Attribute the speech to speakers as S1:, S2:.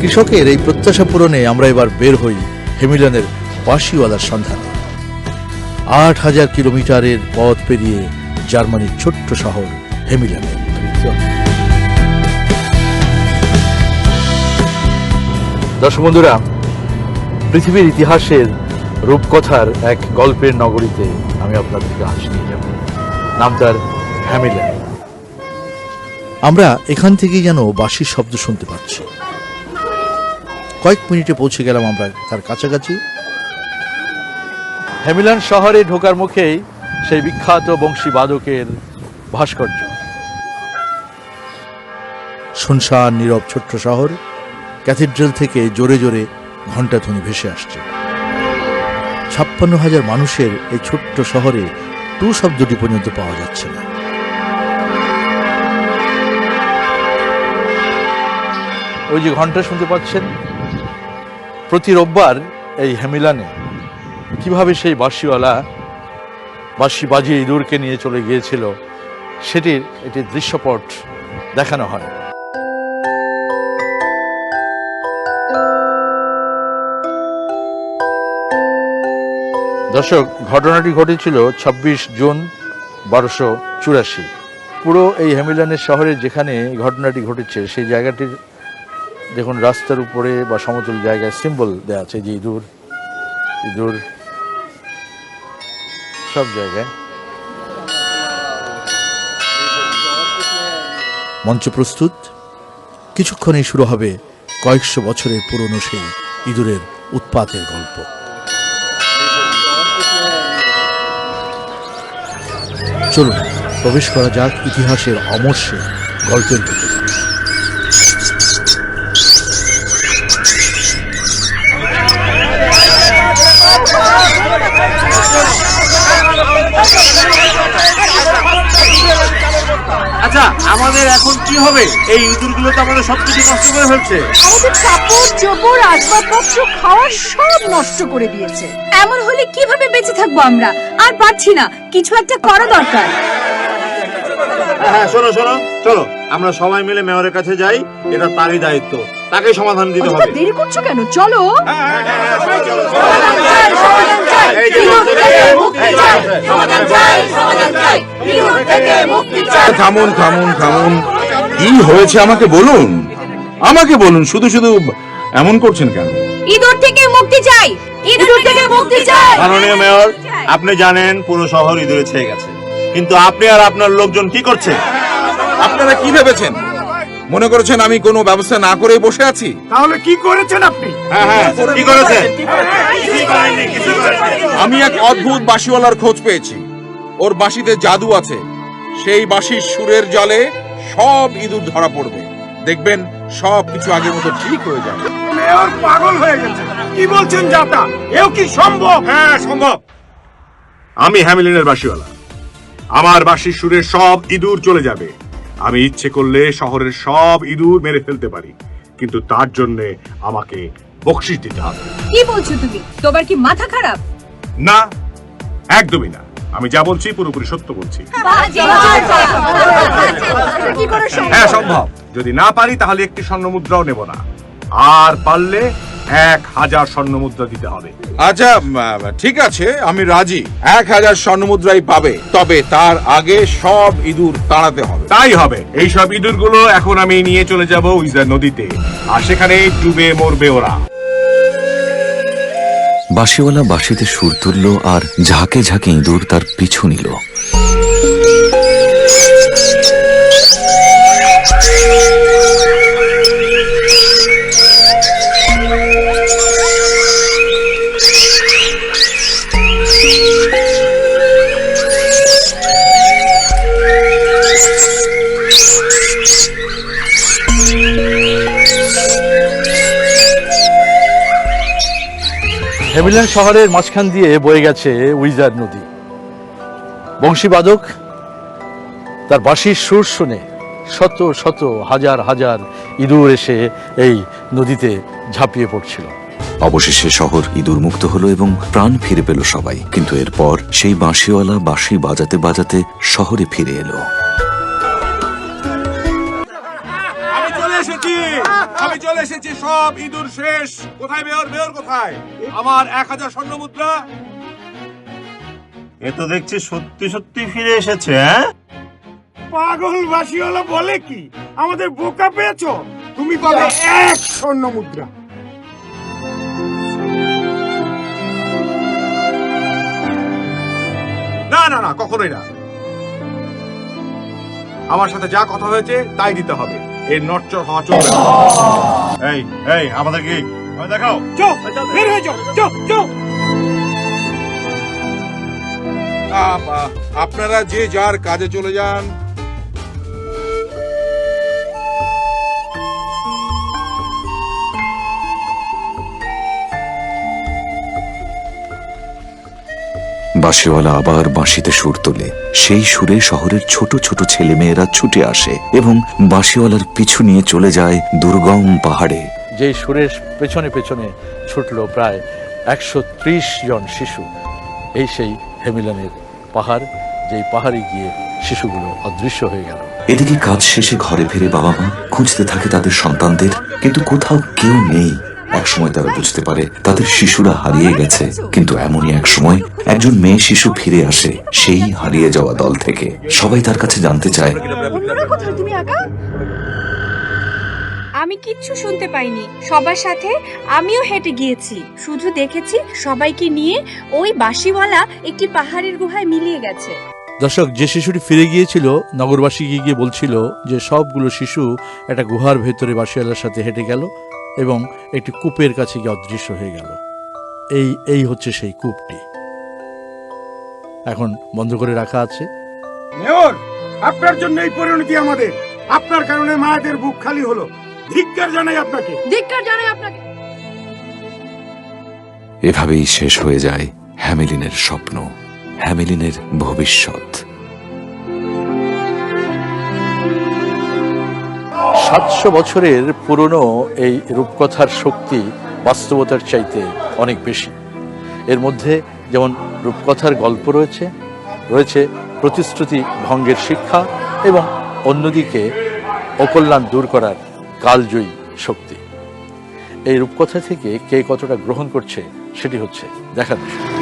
S1: কৃষকের এই প্রত্যাশা পূরণে আমরা এবার বের হই হেমিলনের বাঁশিওয়ালার সন্ধানে। আট হাজার কিলোমিটারের পথ পেরিয়ে জার্মানির ছোট্ট শহর হেমিলনে। দর্শক বন্ধুরা পৃথিবীর ইতিহাসের রূপকথার এক গল্পের নগরীতে আমি আপনাদেরকে আজ নিয়ে যাব। নাম তার হ্যামিলেন আমরা এখান থেকেই যেন বাঁশির শব্দ শুনতে পাচ্ছি। কয়েক মিনিটে পৌঁছে গেলাম আমরা তার কাছাকাছি। হ্যামিলান শহরে ঢোকার মুখেই সেই বিখ্যাত বংশী বাদকের ভাস্কর্য। শুনশান নীরব ছোট্ট শহর ক্যাথিড্রাল থেকে জোরে জোরে ঘণ্টাধ্বনি ভেসে আসছে। ছাপ্পান্ন হাজার মানুষের এই ছোট্ট শহরে টু শব্দটি পর্যন্ত পাওয়া যাচ্ছে না। ওই যে ঘণ্টা শুনতে পাচ্ছেন? প্রতি রোববার এই হ্যামিলানে কীভাবে সেই বাঁশিওয়ালা বাঁশি বাজিয়ে ইঁদুরকে নিয়ে চলে গিয়েছিল সেটির একটি দৃশ্যপট দেখানো হয়। দর্শক, ঘটনাটি ঘটেছিল ২৬ জুন বারোশো চুরাশি। পুরো এই হ্যামিলানের শহরে যেখানে ঘটনাটি ঘটেছে, সেই জায়গাটির দেখুন, রাস্তার উপরে বা সমতল জায়গায় সিম্বল দেওয়া আছে, যে ইঁদুর ইঁদুর, সব জায়গায়। মঞ্চ প্রস্তুত। কিছুক্ষণেই শুরু হবে কয়েকশো বছরের পুরনো সেই ইঁদুরের উৎপাতের গল্প। চলুন, প্রবেশ করা যাক ইতিহাসের অমর্ষে গল্পের ভিতরে
S2: কি হবে এই ইঁদুরগুলো তো আমাদের সবকিছু নষ্ট করে ফেলছে
S3: আমাদের কাপড় চোপড় আসবাবপত্র খাওয়ার সব নষ্ট করে দিয়েছে এমন হলে কীভাবে বেঁচে থাকব আমরা আর পারছি না কিছু একটা করা দরকার
S2: হ্যাঁ হ্যাঁ শোনো শোনো চলো আমরা সবাই মিলে মেয়রের কাছে যাই এটা তারই দায়িত্ব তাকে সমাধান দিতে হবে
S3: দেরি করছ কেন চলো
S2: এই যে এই।
S4: থামুন থামুন থামুন কি হয়েছে আমাকে বলুন? আমাকে বলুন শুধু শুধু এমন করছেন কেন?
S3: ইঁদুর থেকে মুক্তি চাই। ইঁদুর থেকে মুক্তি চাই।
S2: মাননীয় মেয়র আপনি জানেন পুরো শহর ইঁদুরে ছেয়ে গেছে। কিন্তু আপনি আর আপনার লোকজন কি করছে?
S4: আপনারা কি ভেবেছেন? মনে করেছেন আমি কোনো ব্যবস্থা না করে বসে আছি?
S2: হ্যাঁ হ্যাঁ কি করেছে কিছুই করেননি, কিছুই করেননি।
S4: আমি এক অদ্ভুত বাঁশিওয়ালার খোঁজ পেয়েছি। ওর বাঁশিতে জাদু আছে। সেই বাঁশির সুরের জলে সব ইঁদুর ধরা পড়বে। দেখবেন সব কিছু আগের মতো ঠিক হয়ে যাবে।
S5: মেয়র পাগল হয়ে গেছে। কি বলছেন যাতা? এও কি সম্ভব?
S2: হ্যাঁ সম্ভব। আমি হ্যামিলিনের বাসিওয়ালা। আমার বাসির সুরের সব ইঁদুর চলে যাবে। আমি ইচ্ছে করলে শহরের সব ইঁদুর মেরে ফেলতে পারি। কিন্তু তার জন্য আমাকে বকশিস দিতে হবে।
S3: কি বলছো তুমি? তোমার কি মাথা খারাপ?
S2: না একদমই না। আমি যা বলছি পুরোপুরি সত্য বলছি।
S3: কি করে সম্ভব?
S2: হ্যাঁ সম্ভব। যদি না পারি তাহলে একটি স্বর্ণ মুদ্রাও নেব না। আর পারলে এক হাজার স্বর্ণ মুদ্রা দিতে হবে।
S4: আচ্ছা ঠিক আছে আমি রাজি। এক হাজার স্বর্ণমুদ্রাই পাবে তবে তার আগে সব ইঁদুর তাড়াতে হবে।
S2: তাই হবে। এই সব ইঁদুরগুলো এখন আমি নিয়ে চলে যাব উইজার নদীতে। আর সেখানে ডুবে মরবে ওরা।
S6: বাঁশিওয়ালা বাঁশিতে সুর তুলল আর ঝাঁকে ঝাঁকে ইঁদুর তার পিছু নিল।
S1: হ্যামিলান শহরের মাঝখান দিয়ে বয়ে গেছে উইজার নদী। বংশীবাদক তার বাঁশির সুর শুনে শত শত হাজার হাজার ইঁদুর এসে এই নদীতে ঝাঁপিয়ে পড়ছিল।
S6: অবশেষে শহর ইঁদুর মুক্ত হলো এবং প্রাণ ফিরে পেল সবাই। কিন্তু এরপর সেই বাঁশিওয়ালা বাঁশি বাজাতে বাজাতে শহরে ফিরে এলো।
S2: এসেছি আমি চলে এসেছি সব ইঁদুর শেষ। কোথায় মেয়র? মেয়র কোথায়? আমার এক হাজার স্বর্ণ মুদ্রা।
S5: এ তো দেখছি সত্যি সত্যি ফিরে এসেছে হ্যাঁ? পাগল বাসিওয়ালা বলে কি? আমাদের বোকা পেয়েছ? তুমি পাবে এক স্বর্ণ মুদ্রা।
S2: না না না কখনোই না। আমার সাথে যা কথা হয়েছে তাই দিতে হবে। এর নটচর হওয়া চলবে
S5: এই এই আমাদের কি? আমায় দেখাও। বের হয়ে যাও চো
S4: আপনারা যে যার কাজে চলে যান
S6: বাঁশিওয়ালা আবার বাঁশিতে সুর তোলে। সেই সুরে শহরের ছোট ছোট ছেলেমেয়েরা ছুটে আসে এবং বাঁশিওয়ালার পিছু নিয়ে চলে যায় দুর্গম পাহাড়ে।
S1: যেই সুরের পেছনে পেছনে ছুটলো প্রায় একশো ত্রিশ জন শিশু। এই সেই হেমিলনের পাহাড় যেই পাহাড়ে গিয়ে শিশুগুলো অদৃশ্য হয়ে গেল।
S6: এদিকে কাজ শেষে ঘরে ফিরে বাবা মা খুঁজতে থাকে তাদের সন্তানদের কিন্তু কোথাও কেউ নেই। একসময় তারা বুঝতে পারে তাদের শিশুরা হারিয়ে গেছে কিন্তু এমনই এক সময় একজন মেয়ে শিশু ফিরে আসে সেই হারিয়ে যাওয়া দল থেকে। সবাই তার কাছে জানতে চায়
S3: একা?
S7: আমি কিচ্ছু শুনতে পাইনি। সবার সাথে আমিও হেঁটে গিয়েছি। শুধু দেখেছি সবাইকে নিয়ে ওই বাঁশিওয়ালা একটি পাহাড়ের গুহায় মিলিয়ে গেছে।
S1: দর্শক যে শিশুটি ফিরে গিয়েছিল নগরবাসীকে গিয়ে বলছিল যে সবগুলো শিশু একটা গুহার ভেতরে বাসিয়ালার সাথে হেঁটে গেল। এবং একটি কূপের কাছে গিয়ে অদৃশ্য হয়ে গেল। এই এই হচ্ছে সেই কূপটি। এখন বন্ধ করে রাখা আছে।
S5: মেয়র আপনার জন্য এই পরিণতি আমাদের। আপনার কারণে মায়েদের বুক খালি হলো। ধিক্কার জানাই আপনাকে।
S3: ধিক্কার জানাই আপনাকে।
S6: এভাবেই শেষ হয়ে যায় হ্যামিলিনের স্বপ্ন হ্যামিলিনের ভবিষ্যৎ।
S1: সাতশো বছরের পুরনো এই রূপকথার শক্তি বাস্তবতার চাইতে অনেক বেশি। এর মধ্যে যেমন রূপকথার গল্প রয়েছে রয়েছে প্রতিশ্রুতি ভঙ্গের শিক্ষা এবং অন্যদিকে অকল্যাণ দূর করার কালজয়ী শক্তি। এই রূপকথা থেকে কে কতটা গ্রহণ করছে সেটি হচ্ছে দেখার বিষয়।